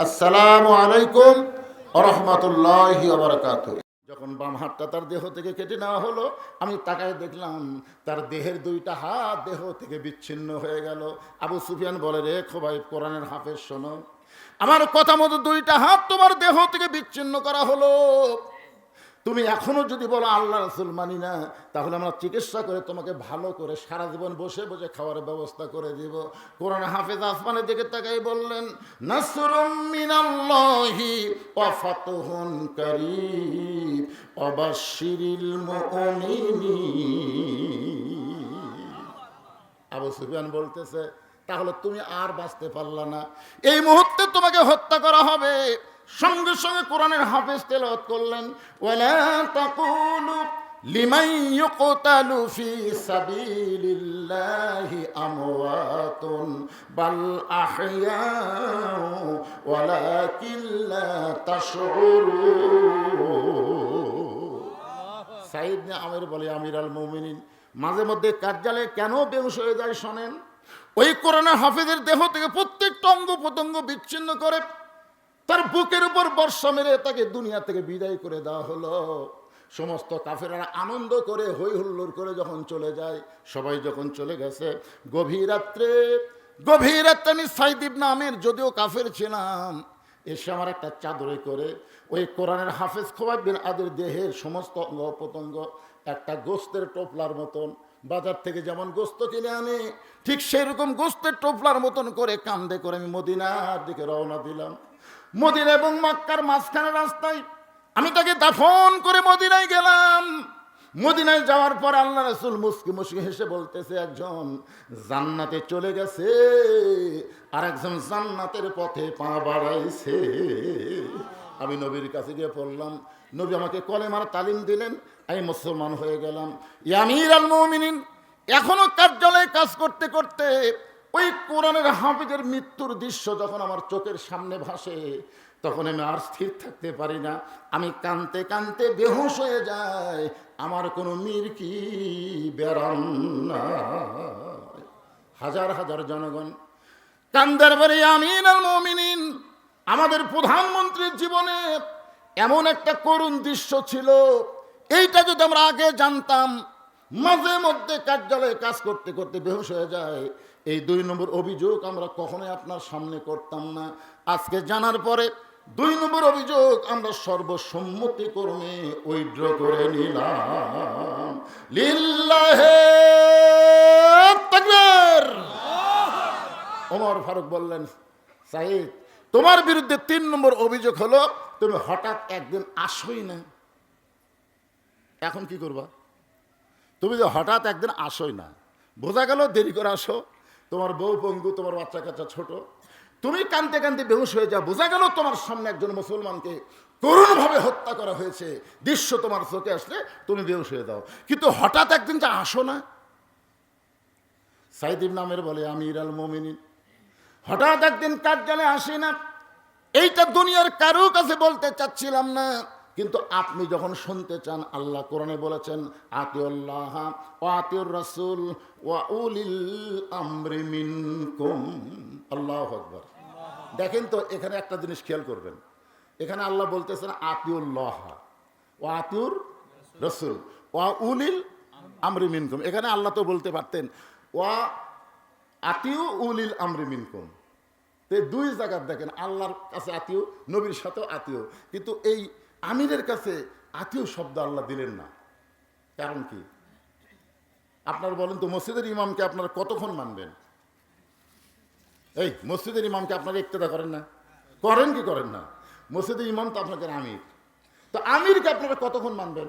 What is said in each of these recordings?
আসসালামু আলাইকুম রহমতুল্লাহ বারকাত যখন বাম হাতটা তার দেহ থেকে কেটে নেওয়া হলো, আমি তাকায় দেখলাম তার দেহের দুইটা হাত দেহ থেকে বিচ্ছিন্ন হয়ে গেল। আবু সুফিয়ান বলে, রে খোবাই কোরআনের হাফেজ শোনো। আমার কথা মতো দুইটা হাত তোমার দেহ থেকে বিচ্ছিন্ন করা হলো। তুমি এখনও যদি বলো, আল্লাহ রসুল মানি না, তাহলে আমরা চিকিৎসা করে তোমাকে ভালো করে সারা জীবন বসে বসে খাওয়ার ব্যবস্থা করে দিব। কোরআন হাফেজ আসমানের দিকে তাকাই বললেন আবু সুফিয়ান বলতেছে, তাহলে তুমি আর বাঁচতে পারলা না। এই মুহূর্তে তোমাকে হত্যা করা হবে। সঙ্গে সঙ্গে কোরআনের হাফেজ তেলাওয়াত করলেন, ওয়ালা আমের বলে আমির আল মমিনিন। মাঝে মধ্যে কার্যালয়ে কেন বেহুশ হয়ে যায় শোনেন? ওই কোরআনের হাফেজের দেহ থেকে প্রত্যেকটা অঙ্গ প্রত্যঙ্গ বিচ্ছিন্ন করে তার বুকের উপর বর্ষা মেরে তাকে দুনিয়া থেকে বিদায় করে দেওয়া হলো। সমস্ত কাফেরা আনন্দ করে হই হুল্লোড় করে যখন চলে যায়, সবাই যখন চলে গেছে, গভীর রাত্রে গভীর রাত্রে আমি সাইদিব নামের যদিও কাফের ছিলাম, এসে আমার একটা চাদরে করে ওই কোরআনের হাফেজ খোবাই আদের দেহের সমস্ত অঙ্গ প্রত্যঙ্গ, একটা গোস্তের টোপলার মতন, বাজার থেকে যেমন গোস্ত কিনে আনে, ঠিক সেরকম গোস্তের টোপলার মতন করে কান্দে করে আমি মদিনার দিকে রওনা দিলাম। মদিনা এবং মক্কার মাঝখানে রাস্তায়। আমি তাকে দাফন করে মদিনায় গেলাম। মদিনায় যাওয়ার পর আল্লাহ রসুল মুসকি মুসকি হেসে বলতেছে, একজন জান্নাতে চলে গেছে আর একজন জান্নাতের পথে পা বাড়াইছে। আমি নবীর কাছে গিয়ে পড়লাম নবী আমাকে কলেমার তালিম দিলেন, আমি মুসলমান হয়ে গেলাম। ইয়ামির আল মমিনিন এখনও কার্যালয়ে কাজ করতে করতে ওই কোরআনের হাফিজের মৃত্যুর দৃশ্য যখন আমার চোখের সামনে ভাসে, তখন আমি আর স্থির থাকতে পারি না। আমি কানতে কানতে বেহুশ হয়ে যায় আমার কোনো মিরকি বেরাম না হাজার হাজার জনগণ, কান্দার বাড়ি আমিন আল মমিনিন, আমাদের প্রধানমন্ত্রীর জীবনে এমন একটা করুণ দৃশ্য ছিল। এইটা যদি আমরা আগে জানতাম, মাঝে মধ্যে কার্যালয়ে কাজ করতে করতে বেহুশ হয়ে যায় এই দুই নম্বর অভিযোগ আমরা কখনোই আপনার সামনে করতাম না। আজকে জানার পরে দুই নম্বর অভিযোগ আমরা সর্বসম্মতি কর্মে উইড্র করে নিলাম। লিল্লাহে তাকবীর! ওমর ফারুক বললেন সাহিদ তোমার বিরুদ্ধে তিন নম্বর অভিযোগ হলো, তুমি হঠাৎ একদিন আসোই না। এখন কি করবা? তুমি যে হঠাৎ একদিন আসোই না। বোঝা গেল দেরি করে আসো। তোমার বউ পঙ্গু, তোমার বাচ্চা কাচ্চা ছোট। তুমি কানতে কানতে বেহুশ হয়ে যাও, বোঝা গেল তোমার সামনে একজন মুসলমানকে করুণভাবে হত্যা করা হয়েছে। দৃশ্য তোমার চোখে আসলে তুমি বেহুশ হয়ে দাও কিন্তু হঠাৎ একদিন যে আসো না। সাইদিব নামের বলে, আমির আল মমিনিন হঠাৎ একদিন কাজ গেলে আসি না এইটা দুনিয়ার কারও কাছে বলতে চাচ্ছিলাম না। কিন্তু আপনি যখন শুনতে চান, আল্লাহ কোরআনে বলেছেন, আতিউল্লাহ ও আতিউর রসুল উলিল আল্লাহ আকবর। দেখেন তো, এখানে একটা জিনিস খেয়াল করবেন। এখানে আল্লাহ বলতেছেন, আতিউল্লাহ ও আতিউর রসুল ওয়া উলিল আমরি মিনকুম। এখানে আল্লাহ তো বলতে পারতেন, ওয়া আতিউ উলিল আমরি মিনকুম। তো দুই জায়গার দেখেন, আল্লাহর কাছে আত্মীয় নবীর সাথেও আত্মীয় কিন্তু এই আমিরের কাছে আত্মীয় শব্দ আল্লাহ দিলেন না। কারণ কি? আপনার বলেন তো মসজিদের ইমামকে আপনারা কতক্ষণ মানবেন? এই, মসজিদের ইমামকে আপনারা ইক্তেদা করেন না? করেন কি করেন না? মসজিদের ইমাম তো আপনাদের আমির। তো আমিরকে আপনারা কতক্ষণ মানবেন?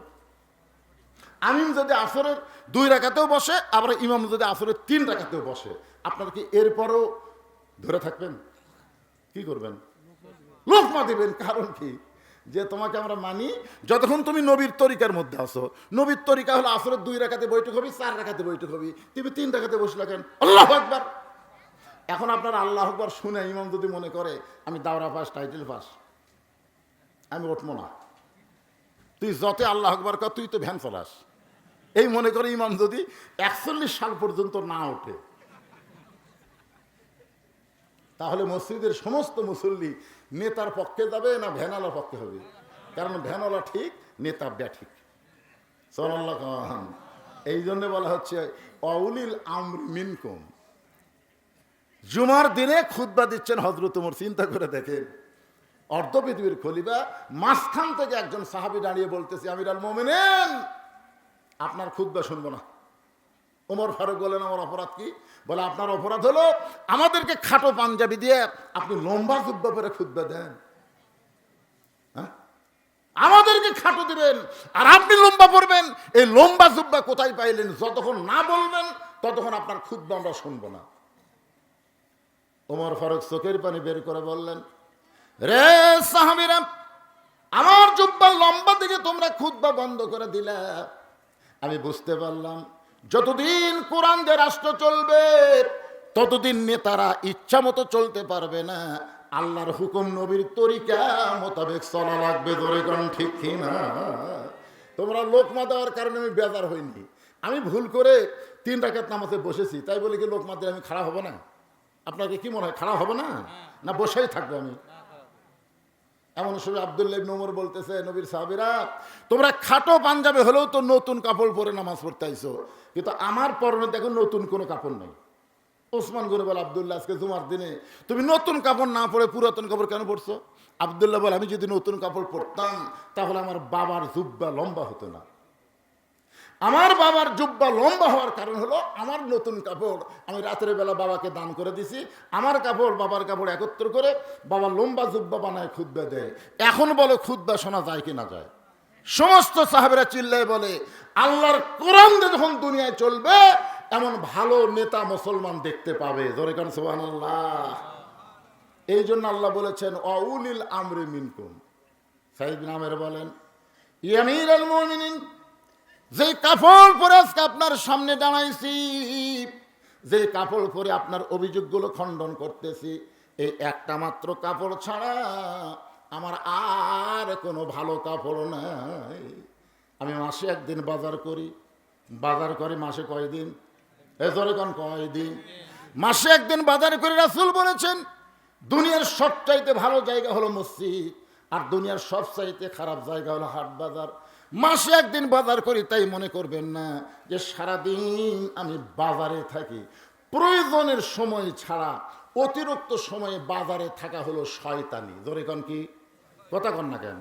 আমিন যদি আসরের দুই রাখাতেও বসে, আবার ইমাম যদি আসরের তিন রাখাতেও বসে, আপনারা কি এরপরও ধরে থাকবেন? কি করবেন? লোকমা দিবেন, কারণ কি? যে তোমাকে আমরা মানি যতক্ষণ তুমি নবীর তরিকার মধ্যে আসো নবীর তরিকা হলো আসরের দুই রাখাতে বৈঠক হবি, চার রাখাতে বৈঠক হবি। তুমি তিন রাখাতে বসলে কেন? আল্লাহ একবার এখন আপনার আল্লাহ আকবর শুনে ইমাম যদি মনে করে, আমি দাওরা পাস টাইটেল পাস আমি উঠবো না। তুই যত আল্লাহ আকবর কর, তুই তো ভ্যান চলাস। এই মনে করে ইমাম যদি একচল্লিশ সাল পর্যন্ত না ওঠে তাহলে মসজিদের সমস্ত মুসল্লি নেতার পক্ষে যাবে না ভ্যানালার পক্ষে হবে? কারণ ভ্যানালা ঠিক, নেতা ব্যাঠিক সোনাল্লাহ খান এই জন্য বলা হচ্ছে, অউলিল আমর মিনকুম। জুমার দিনে খুদ্া দিচ্ছেন হজরত উমর চিন্তা করে দেখেন। অর্ধ পৃথিবীর খলিবা মাঝখান থেকে একজন সাহাবি দাঁড়িয়ে বলতেছে আমির আল মোমেনেন, আপনার খুদ্া শুনব না। ওমর ফারুক বলেন, আমার অপরাধ কি? বলে, আপনার অপরাধ হলো আমাদেরকে খাটো পাঞ্জাবি দিয়ে আপনি লম্বা জুব্বা পরে খুদ্া দেন। হ্যাঁ? আমাদেরকে খাটো দিবেন আর আপনি লম্বা পড়বেন এই লম্বা জুব্বা কোথায় পাইলেন? যতক্ষণ না বলবেন, ততক্ষণ আপনার খুদ্া আমরা শুনব না। ওমর ফারুক চোখের পানি বের করে বললেন, রে সাহাবিরা, আমার জুব্বা লম্বা দিকে তোমরা খুদ্া বন্ধ করে দিলে। আমি বুঝতে পারলাম যতদিন কোরআন যে রাষ্ট্র চলবে, ততদিন নেতারা ইচ্ছা মতো চলতে পারবে না। আল্লাহর হুকুম নবীর তরিকা মোতাবেক চলা লাগবে ধরে কারণ ঠিক না? তোমরা লোকমা দেওয়ার কারণে আমি বেজার হইনি। আমি ভুল করে তিন রাকাত নামাজে বসেছি, তাই বলে কি লোকমা দিলে আমি খারাপ হব না? আপনাকে কি মনে হয় খারাপ হবে না? না, বসেই থাকব আমি। এমন সময় আবদুল্লাহ নোমর বলতেছে, নবীর সাহাবিরা, তোমরা খাটো পাঞ্জাবে হলেও তো নতুন কাপড় পরে নামাজ পড়তে আইসো কিন্তু আমার পরনে দেখো নতুন কোনো কাপড় নেই। ওসমান করে বলে, আবদুল্লাহ, আজকে জুমার দিনে তুমি নতুন কাপড় না পরে পুরাতন কাপড় কেন পরছো? আবদুল্লাহ বলে, আমি যদি নতুন কাপড় পরতাম, তাহলে আমার বাবার জুব্বা লম্বা হতো না। আমার বাবার জুব্বা লম্বা হওয়ার কারণ হলো আমার নতুন কাপড়। আমি রাতের বেলা বাবাকে দান করে দিছি। আমার কাপড়, বাবার কাপড় একত্র করে বাবা লম্বা জুব্বা বানায় খুদ্া দেয়। এখন বলো খুদ্া শোনা যায় কি না যায়? সমস্ত সাহেবেরা চিল্লায় বলে, আল্লাহর কোরআন যখন দুনিয়ায় চলবে, এমন ভালো নেতা মুসলমান দেখতে পাবে। জোরে কান সোহান আল্লাহ এই জন্য আল্লাহ বলেছেন, অউলিল আমরে মিনকুম। সাইদ নামের বলেন ইয়ামির আল মুমিনিন যে কাপড় পরে আজকে আপনার সামনে দাঁড়াইছি, যে কাপড় পরে আপনার অভিযোগগুলো খণ্ডন করতেছি, এই একটা মাত্র কাপড় ছাড়া আমার আর কোনো ভালো কাপড় নাই। আমি মাসে একদিন বাজার করি, বাজার করে মাসে কয়দিন? এ কয়দিন? মাসে একদিন বাজার করে, রাসুল বলেছেন, দুনিয়ার সবচাইতে ভালো জায়গা হলো মসজিদ, আর দুনিয়ার সবচাইতে খারাপ জায়গা হলো হাট বাজার। মাসে একদিন বাজার করি, তাই মনে করবেন না যে সারাদিন আমি বাজারে থাকি। প্রয়োজনের সময় ছাড়া, অতিরিক্ত সময়ে বাজারে থাকা হলো শয়তানি। ধরে কন কি? কথা কন না কেন?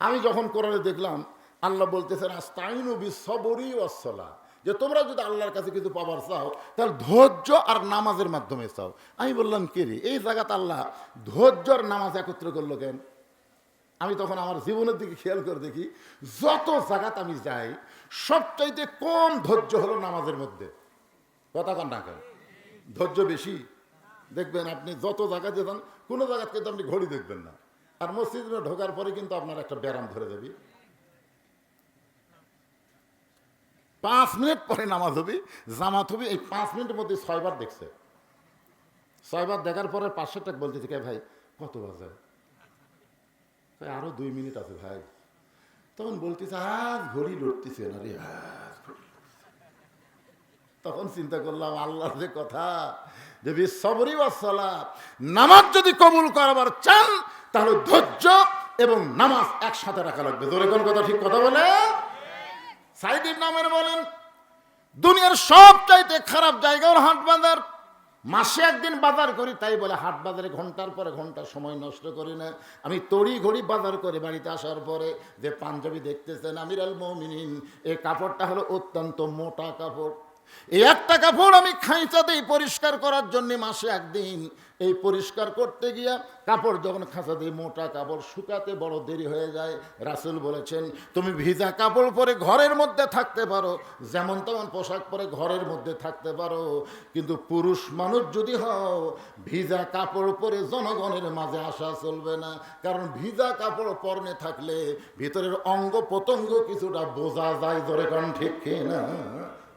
আমি যখন কোরআনে দেখলাম, আল্লাহ বলতেছেন, আস্তাইনু বি সবরি ওয়াসলা যে তোমরা যদি আল্লাহর কাছে কিছু পাবার চাও, তাহলে ধৈর্য আর নামাজের মাধ্যমে চাও। আমি বললাম, কে রে? এই জায়গাতে আল্লাহ ধৈর্য আর নামাজ একত্র করল কেন? আমি তখন আমার জীবনের দিকে খেয়াল করে দেখি, যত জায়গাত আমি যাই, সবচাইতে কম ধৈর্য হলো নামাজের মধ্যে। কথা না কেন? ধৈর্য বেশি। দেখবেন আপনি যত জায়গাতে যান, কোনো জায়গাতে কিন্তু আপনি ঘড়ি দেখবেন না। আর মসজিদে ঢোকার পরে কিন্তু আপনার একটা ব্যারাম ধরে দেবে পাঁচ মিনিট পরে নামাজ হবে, জামাত হবি, এই পাঁচ মিনিটের মধ্যে ছয়বার দেখছে। ছয়বার দেখার পরে পাঁচশো টাকা বলতেছে, কে ভাই, কত বাজে? আরও দুই মিনিট আছে ভাই। তখন বলতেছে, আজ ঘড়ি লড়তেছে না রে তখন চিন্তা করলাম, আল্লাহর যে কথা যে বিশ্বরী ওয়াসালা নামাজ যদি কবুল করাবার চান, তাহলে ধৈর্য এবং নামাজ একসাথে রাখা লাগবে। তোর কোন কথা ঠিক কথা বলে? সাইদির নামের বলেন, দুনিয়ার সব চাইতে খারাপ জায়গা হলো হাট বাজার। মাসে একদিন বাজার করি, তাই বলে হাট বাজারে ঘণ্টার পরে ঘণ্টা সময় নষ্ট করি না। আমি তড়ি ঘড়ি বাজার করে বাড়িতে আসার পরে, যে পাঞ্জাবি দেখতেছেন আমির আল এ কাপড়টা হলো অত্যন্ত মোটা কাপড়। এই একটা কাপড় আমি খাঁচা দিই পরিষ্কার করার জন্য মাসে একদিন এই পরিষ্কার করতে গিয়া কাপড় যখন খাঁচা দিই মোটা কাপড় শুকাতে বড় দেরি হয়ে যায়, রাসুল বলেছেন, তুমি ভিজা কাপড় পরে ঘরের মধ্যে থাকতে পারো, যেমন তেমন পোশাক পরে ঘরের মধ্যে থাকতে পারো। কিন্তু পুরুষ মানুষ যদি হও, ভিজা কাপড় পরে জনগণের মাঝে আসা চলবে না। কারণ ভিজা কাপড় পরনে থাকলে ভিতরের অঙ্গ প্রত্যঙ্গ কিছুটা বোঝা যায় ধরে কারণ ঠিক না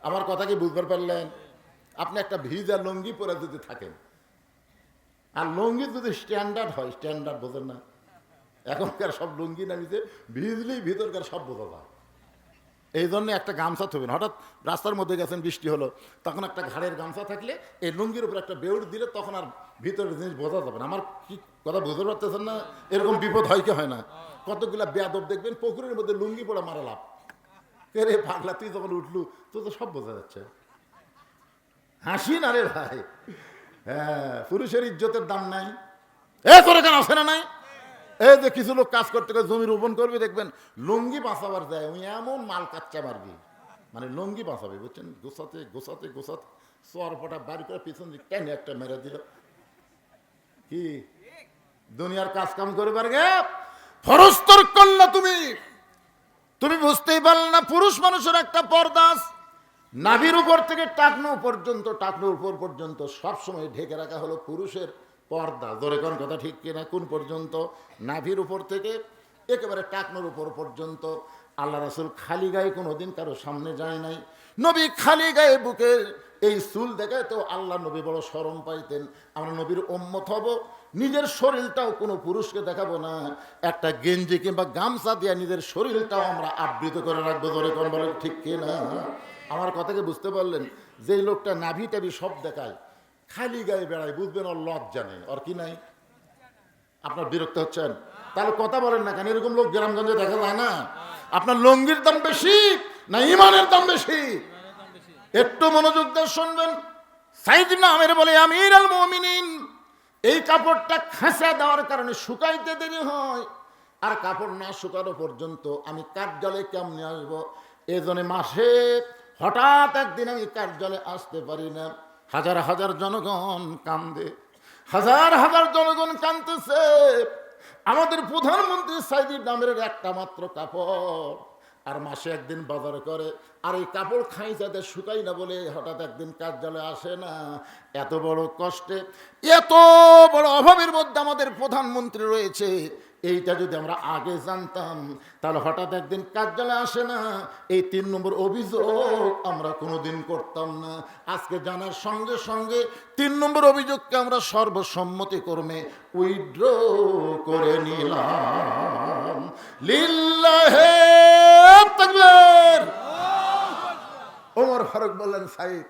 আমার কথা কি বুঝতে পারলেন? আপনি একটা ভিজা লুঙ্গি পরে যদি থাকেন, আর লুঙ্গি যদি স্ট্যান্ডার্ড হয় স্ট্যান্ডার্ড বোঝেন না, এখনকার সব লুঙ্গি নামিতে ভিজলেই ভিতরকার সব বোঝা যায়। এই জন্য একটা গামছা থবেন। হঠাৎ রাস্তার মধ্যে গেছেন, বৃষ্টি হলো, তখন একটা ঘাড়ের গামছা থাকলে এই লুঙ্গির উপর একটা বেউট দিলে তখন আর ভিতরের জিনিস বোঝা যাবে না। আমার কি কথা বুঝতে পারতেছেন না? এরকম বিপদ হয় কি হয় না? কতগুলা বেয়াদব দেখবেন, পুকুরের মধ্যে লুঙ্গি পড়া মারা লাভ। কে রে পাগলা তুই যখন উঠলু তো তো সব বোঝা যাচ্ছে। হাসি না রে ভাই? হ্যাঁ পুরুষের ইজ্জতের দাম নাই। এ তোর কেন আছে না নাই? এই যে কিছু লোক কাজ করতে গিয়ে জমি রোপণ করবে, দেখবেন লুঙ্গি বাঁচাবার যায় ওই এমন মাল কাচ্চা মারবি। মানে লুঙ্গি বাঁচাবে, বুঝছেন? গোসাতে গোসাতে গোসাতে চর ফটা বাড়ি করে পিছন দিক কেন একটা মেরে দিল। কি? দুনিয়ার কাজ কাম করবার গে? ফরস্তর করলে তুমি। তুমি বুঝতেই পারলে না, পুরুষ মানুষের একটা পর্দাস নাভির উপর থেকে টাকনো পর্যন্ত, টাকনোর উপর পর্যন্ত সবসময় ঢেকে রাখা হলো পুরুষের পর্দা। ধরে কোন কথা ঠিক কিনা? কোন পর্যন্ত? নাভির উপর থেকে, একেবারে টাকনোর উপর পর্যন্ত আল্লাহ রাসুল খালি গায়ে কোনোদিন কারও সামনে যায় নাই। নবী খালি গায়ে বুকে এই চুল দেখে তো আল্লাহ নবী বড় সরম পাইতেন। আমরা নবীর ওম্মত হব, নিজের শরীরটাও কোনো পুরুষকে দেখাবো না। একটা গেঞ্জি কিংবা গামছা দিয়ে নিজের শরীরটাও আমরা আবৃত করে রাখব ধরে কোন বলে ঠিক কিনা আমার কথাকে বুঝতে পারলেন? যেই লোকটা নাভি টাভি সব দেখায়, খালি গায়ে বেড়ায়, বুঝবেন ওর লজ্জা নেই, ওর কি নাই? আপনার বিরক্ত হচ্ছেন? তাহলে কথা বলেন না কেন? এরকম লোক গ্রামগঞ্জে দেখা যায় না। আপনার লঙ্গির দাম বেশি না ইমানের দাম বেশি? একটু মনোযোগ দিয়ে শুনবেন। সাইদিন আমের বলে আমির আল মমিনিন, এই কাপড়টা খাঁচা দেওয়ার কারণে শুকাইতে দেরি হয়। আর কাপড় না শুকানো পর্যন্ত আমি কার্যালয়ে কেমনে আসব? এই জন্য মাসে হঠাৎ একদিন আমি কার্যালয়ে আসতে পারি না। হাজার হাজার জনগণ কান্দে। হাজার হাজার জনগণ কান্দতেছে আমাদের প্রধানমন্ত্রী সাইদির দামের একটা মাত্র কাপড়। আর মাসে একদিন বাজার করে, আর এই কাপড় খাই যাদের শুকাই না বলে হঠাৎ একদিন কার্যালয়ে আসে না। এত বড় কষ্টে, এত বড় অভাবের মধ্যে আমাদের প্রধানমন্ত্রী রয়েছে। এইটা যদি আমরা আগে জানতাম, তাহলে হঠাৎ একদিন কার্যালয়ে আসে না। এই তিন নম্বর অভিযোগ আমরা কোনোদিন করতাম না। আজকে জানার সঙ্গে সঙ্গে তিন নম্বর অভিযোগকে আমরা সর্বসম্মতি কর্মে উইড্র করে নিলাম। লিল্লাহে ওমর ফারুক বললেন, সাইদ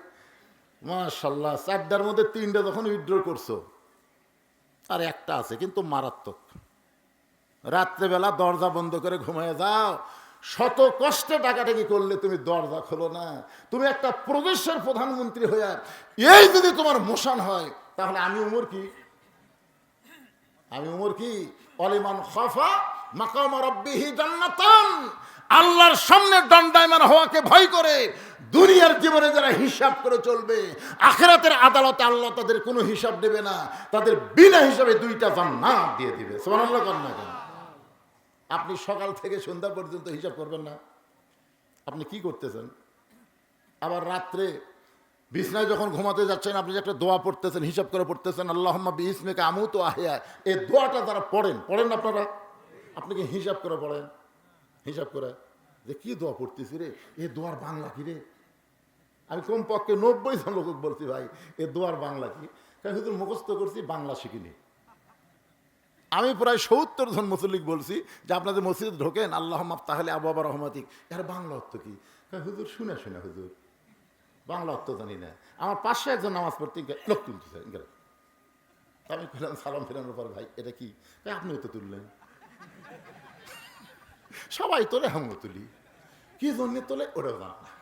মাশাল্লাহ চারটার মধ্যে তিনটা যখন উইড্র করছ, আর একটা আছে কিন্তু মারাত্মক। রাত্রেবেলা দরজা বন্ধ করে ঘুমায় যাও। শত কষ্টে টাকাটাকি করলে তুমি দরজা খোলো না। তুমি একটা প্রদেশের প্রধানমন্ত্রী হয়ে এই যদি তোমার মোশন হয়, তাহলে আমি উমর কি? আমি উমর কি? অলিমান খফা মাকাম জান্নাতান। আল্লাহর সামনে দণ্ডায়মান হওয়াকে ভয় করে দুনিয়ার জীবনে যারা হিসাব করে চলবে, আখেরাতের আদালতে আল্লাহ তাদের কোনো হিসাব দেবে না। তাদের বিনা হিসাবে দুইটা জান্নাত দিয়ে দিবে। সুবহানাল্লাহ কর না কেন? আপনি সকাল থেকে সন্ধ্যা পর্যন্ত হিসাব করবেন না। আপনি কি করতেছেন? আবার রাত্রে বিছনায় যখন ঘুমাতে যাচ্ছেন, আপনি যে একটা দোয়া পড়তেছেন, হিসাব করে পড়তেছেন, আল্লাহম্মা বিসমেকে আমু তো আহিয়া। এই দোয়াটা যারা পড়েন পড়েন আপনারা? আপনি কি হিসাব করে পড়েন? হিসাব করে। যে কি দোয়া পড়তেছি রে? এ দোয়ার বাংলা কি রে? আমি কমপক্ষে নব্বই জন লোক বলছি, ভাই, এ দোয়ার বাংলা কি? কারণ শুধু মুখস্থ করছি, বাংলা শিখিনি। আমি প্রায় সত্তর জন মুসল্লিক বলছি যে আপনাদের মসজিদে ঢোকেন আল্লাহ মাপ তাহলে আবু আবার রহমাতিক। এর বাংলা অর্থ কি? হুজুর, শুনে শুনে, হুজুর। বাংলা অর্থ জানি না। আমার পাশে একজন নামাজ পড়তে লোক তুলতেছে আমি বললাম সালাম ফেরানোর পর, ভাই, এটা কি? আপনিও তো তুললেন। সবাই তোলে, আমিও তুলি। কি জন্য তোলে ওটাও জানা।